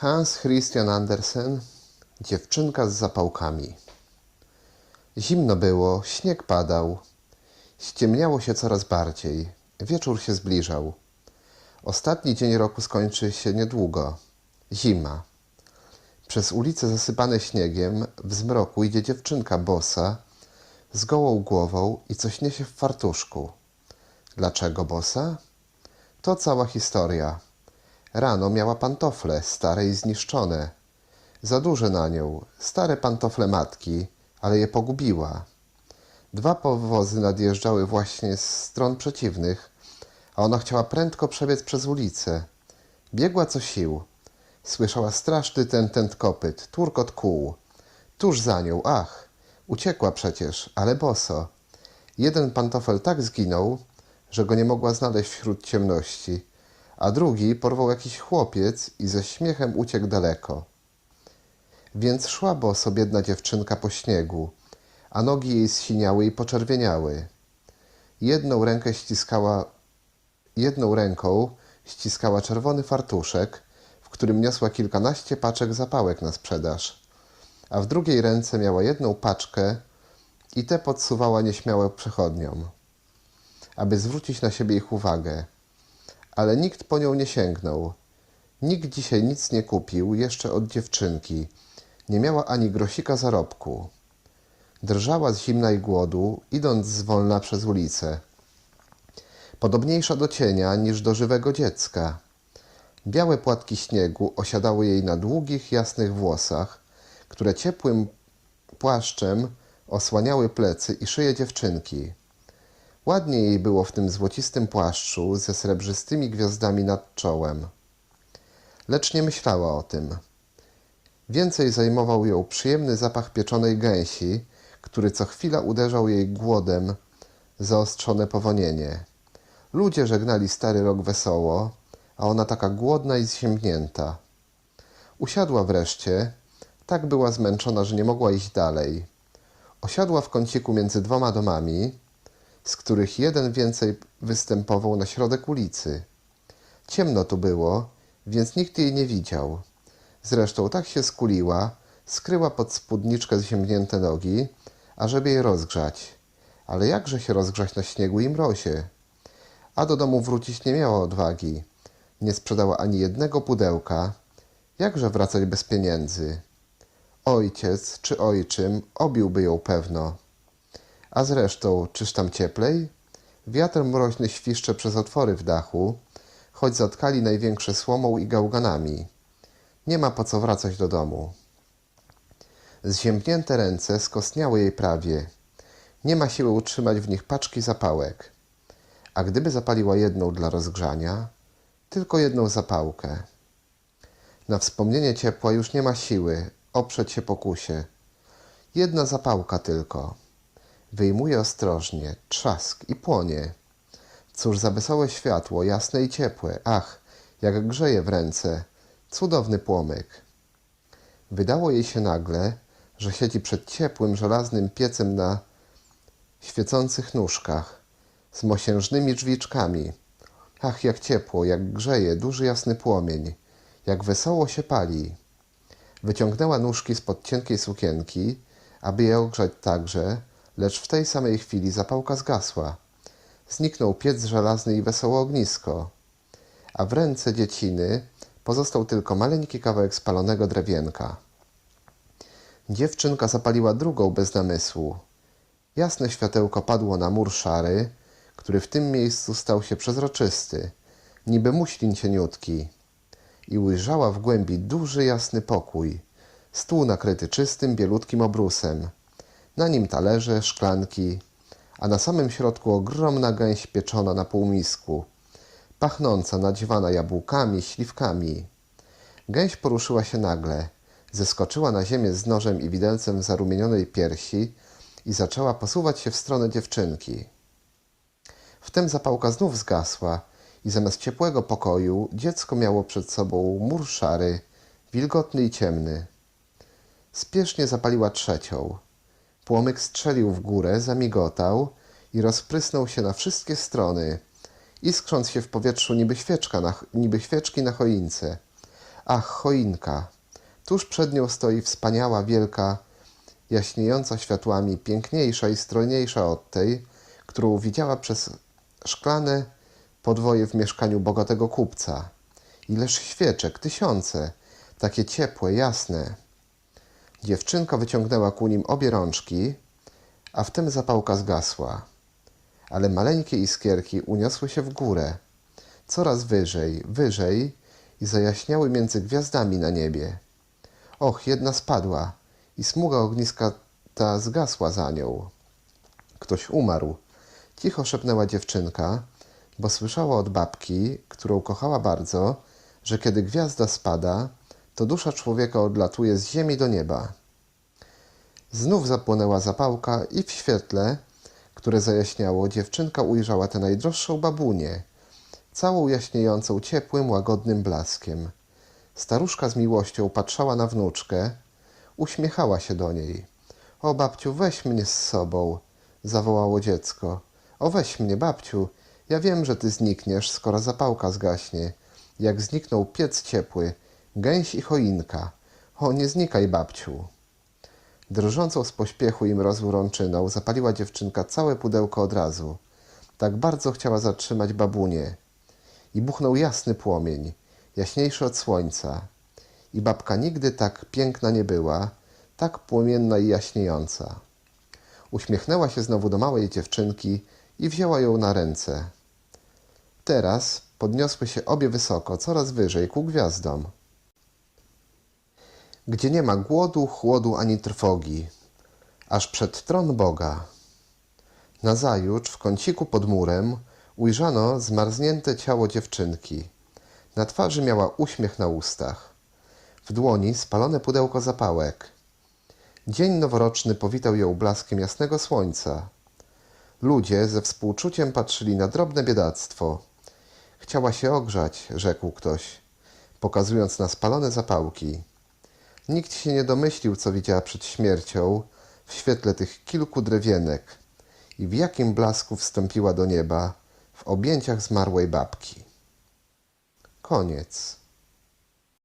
Hans Christian Andersen Dziewczynka z zapałkami Zimno było, śnieg padał. Ściemniało się coraz bardziej. Wieczór się zbliżał. Ostatni dzień roku skończy się niedługo. Zima. Przez ulice zasypane śniegiem w zmroku idzie dziewczynka bosa z gołą głową i coś niesie w fartuszku. Dlaczego bosa? To cała historia. Rano miała pantofle, stare i zniszczone. Za duże na nią, stare pantofle matki, ale je pogubiła. Dwa powozy nadjeżdżały właśnie z stron przeciwnych, a ona chciała prędko przebiec przez ulicę. Biegła co sił. Słyszała straszny ten tent kopyt, turkot kół. Tuż za nią, ach, uciekła przecież, ale boso. Jeden pantofel tak zginął, że go nie mogła znaleźć wśród ciemności, a drugi porwał jakiś chłopiec i ze śmiechem uciekł daleko. Więc szła boso biedna dziewczynka po śniegu, a nogi jej zsiniały i poczerwieniały. Jedną rękę ściskała, jedną ręką ściskała czerwony fartuszek, w którym niosła kilkanaście paczek zapałek na sprzedaż, a w drugiej ręce miała jedną paczkę i tę podsuwała nieśmiało przechodniom, aby zwrócić na siebie ich uwagę. Ale nikt po nią nie sięgnął. Nikt dzisiaj nic nie kupił, jeszcze od dziewczynki. Nie miała ani grosika zarobku. Drżała z zimna i głodu, idąc zwolna przez ulicę. Podobniejsza do cienia niż do żywego dziecka. Białe płatki śniegu osiadały jej na długich, jasnych włosach, które ciepłym płaszczem osłaniały plecy i szyję dziewczynki. Ładnie jej było w tym złocistym płaszczu ze srebrzystymi gwiazdami nad czołem. Lecz nie myślała o tym. Więcej zajmował ją przyjemny zapach pieczonej gęsi, który co chwila uderzał jej głodem zaostrzone powonienie. Ludzie żegnali stary rok wesoło, a ona taka głodna i zziębnięta. Usiadła wreszcie, tak była zmęczona, że nie mogła iść dalej. Osiadła w kąciku między dwoma domami, z których jeden więcej występował na środek ulicy. Ciemno tu było, więc nikt jej nie widział. Zresztą tak się skuliła, skryła pod spódniczkę zziębnięte nogi, ażeby je rozgrzać. Ale jakże się rozgrzać na śniegu i mrozie? A do domu wrócić nie miała odwagi. Nie sprzedała ani jednego pudełka. Jakże wracać bez pieniędzy? Ojciec czy ojczym obiłby ją pewno. A zresztą, czyż tam cieplej? Wiatr mroźny świszcze przez otwory w dachu, choć zatkali największe słomą i gałganami. Nie ma po co wracać do domu. Zziębnięte ręce skostniały jej prawie. Nie ma siły utrzymać w nich paczki zapałek. A gdyby zapaliła jedną dla rozgrzania, tylko jedną zapałkę. Na wspomnienie ciepła już nie ma siły oprzeć się pokusie. Jedna zapałka tylko. Wyjmuje ostrożnie, trzask i płonie. Cóż za wesołe światło, jasne i ciepłe. Ach, jak grzeje w ręce. Cudowny płomyk. Wydało jej się nagle, że siedzi przed ciepłym, żelaznym piecem na świecących nóżkach, z mosiężnymi drzwiczkami. Ach, jak ciepło, jak grzeje duży jasny płomień, jak wesoło się pali. Wyciągnęła nóżki spod cienkiej sukienki, aby je ogrzać także, lecz w tej samej chwili zapałka zgasła. Zniknął piec żelazny i wesołe ognisko, a w ręce dzieciny pozostał tylko maleńki kawałek spalonego drewienka. Dziewczynka zapaliła drugą bez namysłu. Jasne światełko padło na mur szary, który w tym miejscu stał się przezroczysty, niby muślin cieniutki. I ujrzała w głębi duży, jasny pokój, stół nakryty czystym, bielutkim obrusem. Na nim talerze, szklanki, a na samym środku ogromna gęś pieczona na półmisku, pachnąca nadziewana jabłkami, śliwkami. Gęś poruszyła się nagle, zeskoczyła na ziemię z nożem i widelcem zarumienionej piersi i zaczęła posuwać się w stronę dziewczynki. Wtem zapałka znów zgasła i zamiast ciepłego pokoju dziecko miało przed sobą mur szary, wilgotny i ciemny. Spiesznie zapaliła trzecią. Płomyk strzelił w górę, zamigotał i rozprysnął się na wszystkie strony, iskrząc się w powietrzu niby, świeczka na, niby świeczki na choince, Ach, choinka! Tuż przed nią stoi wspaniała, wielka, jaśniejąca światłami, piękniejsza i strojniejsza od tej, którą widziała przez szklane podwoje w mieszkaniu bogatego kupca. Ileż świeczek, tysiące, takie ciepłe, jasne. Dziewczynka wyciągnęła ku nim obie rączki, a wtem zapałka zgasła. Ale maleńkie iskierki uniosły się w górę, coraz wyżej, wyżej i zajaśniały między gwiazdami na niebie. Och, jedna spadła i smuga ogniska ta zgasła za nią. Ktoś umarł. Cicho szepnęła dziewczynka, bo słyszała od babki, którą kochała bardzo, że kiedy gwiazda spada, to dusza człowieka odlatuje z ziemi do nieba. Znów zapłonęła zapałka i w świetle, które zajaśniało, dziewczynka ujrzała tę najdroższą babunię, całą jaśniejącą ciepłym, łagodnym blaskiem. Staruszka z miłością patrzała na wnuczkę, uśmiechała się do niej. O, babciu, weź mnie z sobą, zawołało dziecko. O, weź mnie, babciu, ja wiem, że ty znikniesz, skoro zapałka zgaśnie, jak zniknął piec ciepły, gęś i choinka. O, nie znikaj, babciu. Drżącą z pośpiechu i mrozu rączyną zapaliła dziewczynka całe pudełko od razu. Tak bardzo chciała zatrzymać babunię. I buchnął jasny płomień, jaśniejszy od słońca. I babka nigdy tak piękna nie była, tak płomienna i jaśniejąca. Uśmiechnęła się znowu do małej dziewczynki i wzięła ją na ręce. Teraz podniosły się obie wysoko, coraz wyżej, ku gwiazdom. Gdzie nie ma głodu, chłodu ani trwogi, aż przed tron Boga. Nazajutrz w kąciku pod murem ujrzano zmarznięte ciało dziewczynki. Na twarzy miała uśmiech na ustach. W dłoni spalone pudełko zapałek. Dzień noworoczny powitał ją blaskiem jasnego słońca. Ludzie ze współczuciem patrzyli na drobne biedactwo. Chciała się ogrzać, rzekł ktoś, pokazując na spalone zapałki. Nikt się nie domyślił, co widziała przed śmiercią w świetle tych kilku drewienek i w jakim blasku wstąpiła do nieba w objęciach zmarłej babki. Koniec.